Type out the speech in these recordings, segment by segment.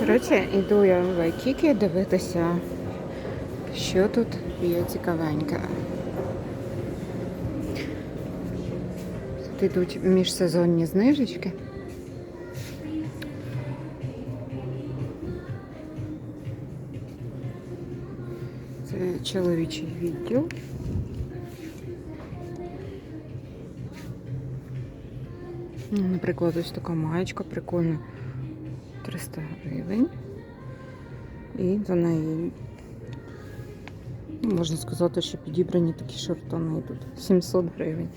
Коротше, іду я в Айкіки дивитися, що тут є цікавеньке. Тут йдуть міжсезонні знижечки. Це чоловічий відділ. Ну, Наприклад, ось така маєчка прикольна. 300 гривень. І за неї, ну, можна сказати, що підібрані такі шортани тут. 700 гривень.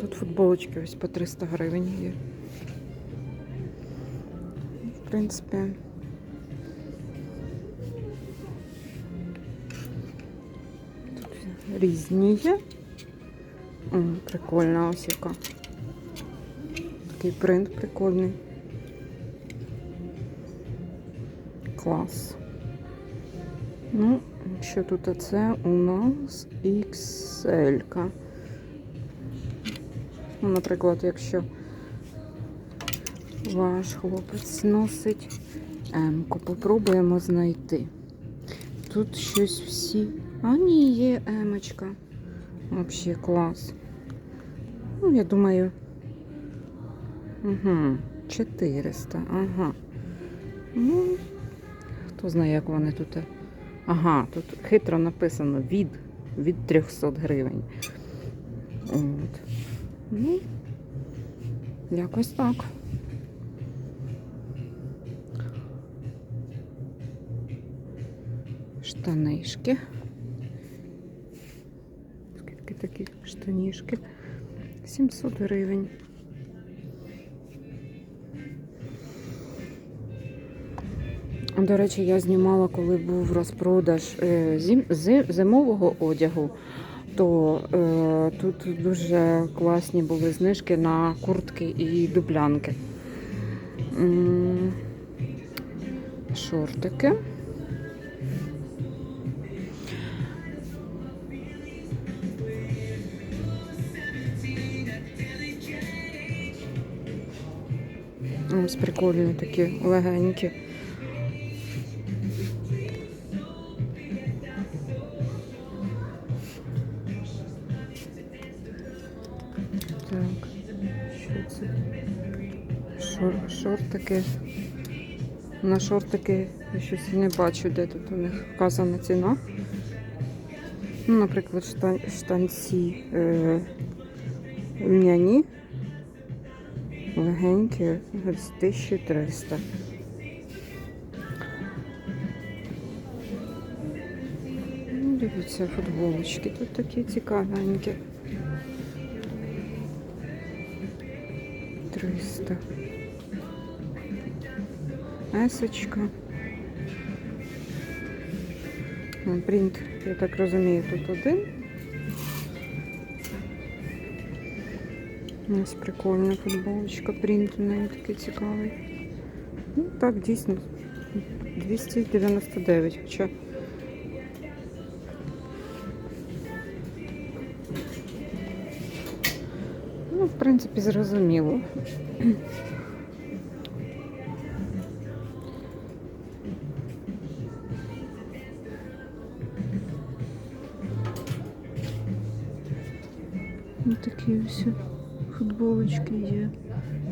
Тут футболочки ось по 300 гривень є. В принципі, різні є. М, Прикольна ось яка. Такий принт прикольний. Клас. Ну, що тут це у нас XL. Ну, наприклад, якщо ваш хлопець носить М-ку, попробуємо знайти. Тут щось всі. А ні, є емочка. Взагалі клас. Ну, я думаю. Угу, 400. Ага. Ну, хто знає, як вони тут. Ага, тут хитро написано від, від 300 гривень. От. Ну, якось так. Штанишки. Такі штанішки? 700 гривень. До речі, я знімала, коли був розпродаж е, зим, зимового одягу, то е, тут дуже класні були знижки на куртки і дублянки. Шортики. Ось прикольні такі легенькі. Так, що це? Шор, шортики. На шортики я щось не бачу, де тут у них вказана ціна. Ну, наприклад, штан, штанці е, льняні, легенькі, з 1300. Ну, Дивіться, футболочки тут такі цікавенькі. 300. Есочка. Ну, Принт, я так розумію, тут один. Ось прикольна футболочка, принт у неї такий цікавий. Ну, так, дійсно, 299, хоча. Ну, в принципі, зрозуміло. Ось такі футболочки є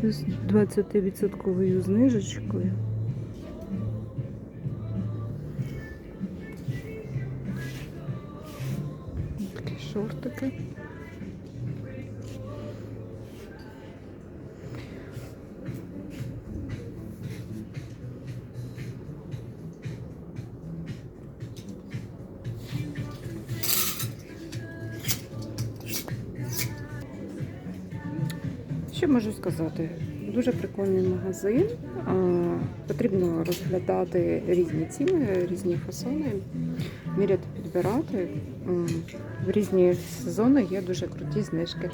з 20% знижечкою. Такі шортики. Що можу сказати? Дуже прикольний магазин. Потрібно розглядати різні ціни, різні фасони, міряти, підбирати. В різні сезони є дуже круті знижки.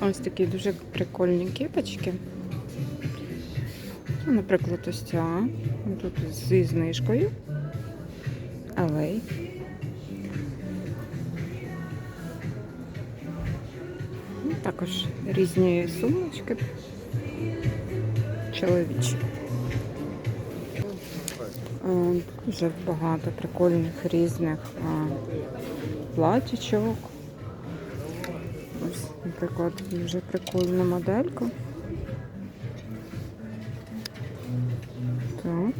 Ось такі дуже прикольні кепочки. Ну, Наприклад, ось ця Тут зі знижкою. Алей. Також різні сумочки. Чоловічі. Е, Дуже багато прикольних різних е, платічок. Ось, наприклад, дуже прикольна моделька. Так.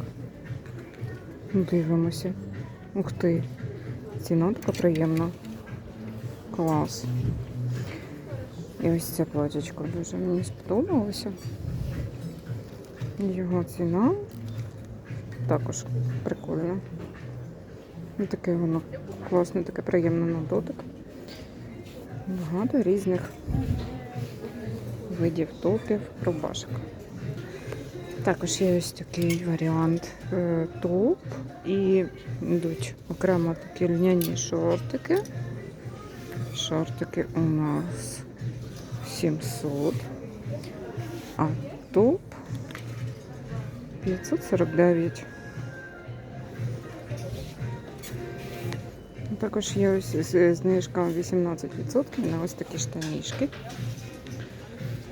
Дивимося. Ух ти. Ціна така приємна. Клас. І ось це платічко дуже мені сподобалося. Його ціна також прикольна. І таке воно класне, таке приємне на дотик. Багато різних видів топів, рубашок. Також є ось такий варіант е, топ і йдуть окремо такі льняні шортики. Шортики у нас 700, а топ 549. Також є ось знижка 18% на ось такі штанішки.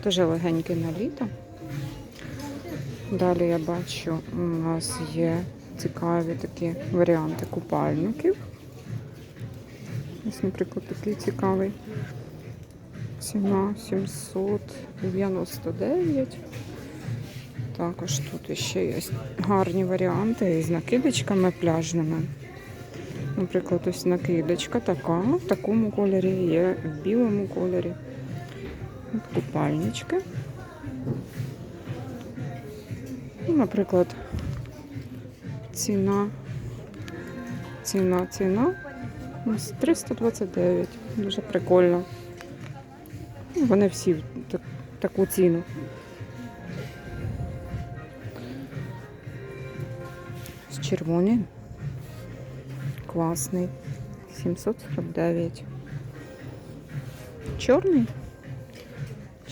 Дуже легенькі на літо. Далі я бачу, у нас є цікаві такі варіанти купальників. Ось, наприклад, такий цікавий. Ціна 799. Також тут ще є гарні варіанти із накидочками пляжними. Наприклад, ось накидочка така, в такому кольорі, є в білому кольорі. Купальнички. Ну, наприклад, ціна, ціна, ціна. Ось 329. Дуже прикольно. Вони всі так- таку ціну. З червоні. Класний. 749. Чорний.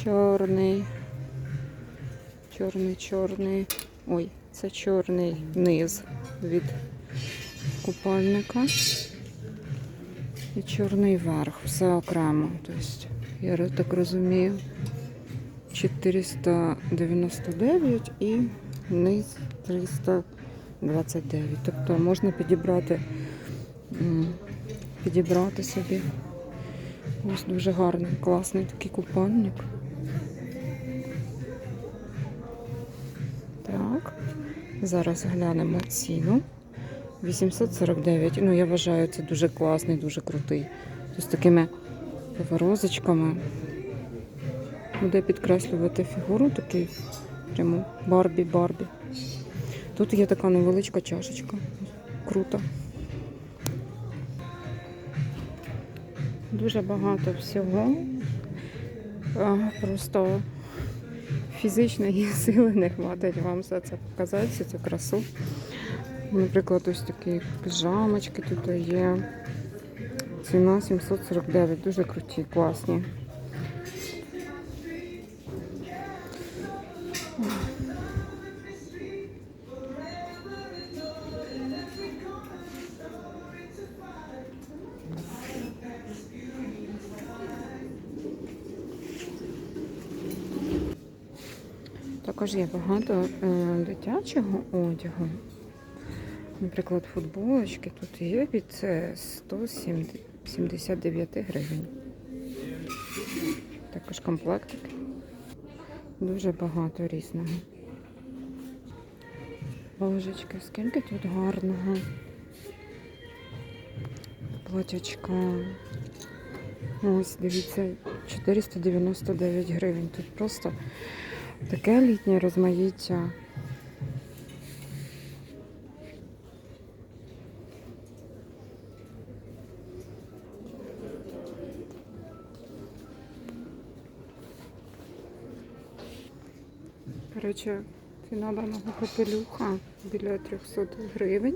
Чорний. Чорний, чорний. Ой, це чорний низ від купальника. І чорний верх. Все окремо. Тобто, я так розумію, 499 і низ 329. Тобто можна підібрати, підібрати собі. Ось дуже гарний, класний такий купальник. Так, зараз глянемо ціну. 849. Ну, я вважаю, це дуже класний, дуже крутий. З такими поворозочками. Буде підкреслювати фігуру такий прямо Барбі-Барбі. Тут є така невеличка чашечка. Круто. Дуже багато всього. Просто фізичної сили не хватить вам все це показати, всю цю красу. Наприклад, ось такі піжамочки тут є. Ціна 749, дуже круті, класні. Також є багато е, дитячого одягу. Наприклад, футболочки тут є від е, 179 гривень. Також комплектики. Дуже багато різного. Божечки, скільки тут гарного. Платячка. Ось, дивіться, 499 гривень. Тут просто таке літнє розмаїття. Коротше, ціна даного капелюха біля 300 гривень.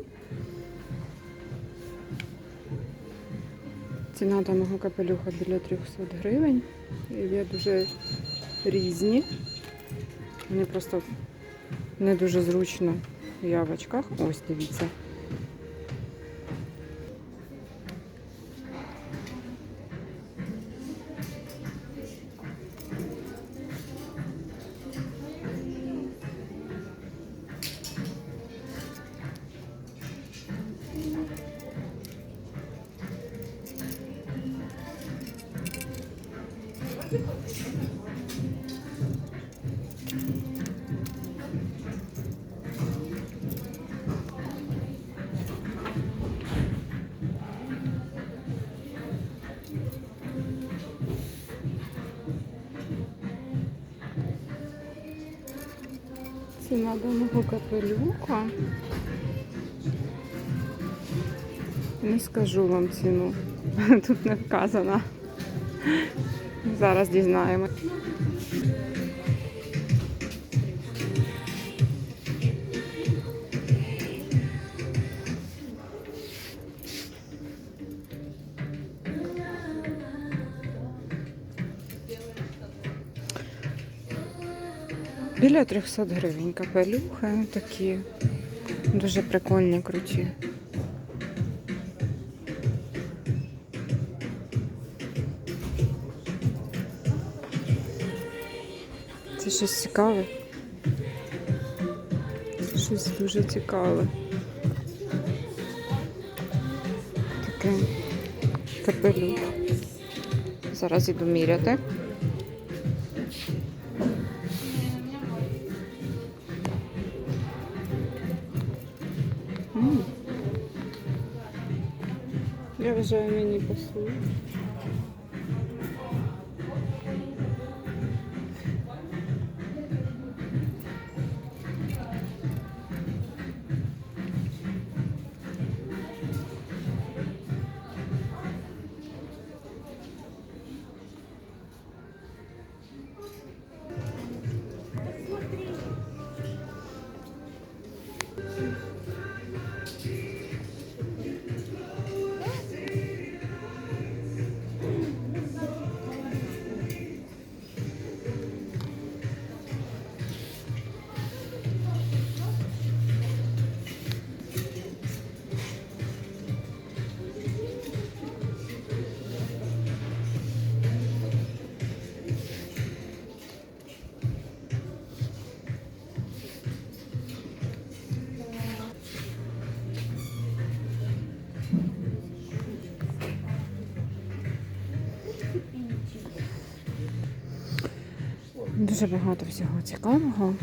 Ціна даного капелюха біля 300 гривень. Є дуже різні. Мені просто не дуже зручно Я в очках. Ось, дивіться. Ціна даного капелюха. Не скажу вам ціну. Тут не вказано. Зараз дізнаємось. Біля 300 гривень капелюхи такі. Дуже прикольні, круті. Це щось цікаве. Щось дуже цікаве. Таке капелюх. Зараз іду міряти. Я вважаю, мені пасує. Дуже багато всього цікавого.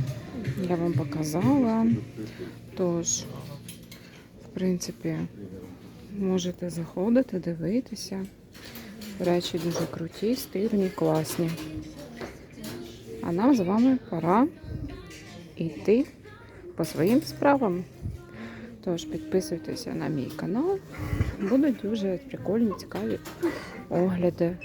Я вам показала. Тож, в принципі, можете заходити, дивитися. Речі дуже круті, стильні, класні. А нам з вами пора йти по своїм справам. Тож підписуйтеся на мій канал. Будуть дуже прикольні, цікаві огляди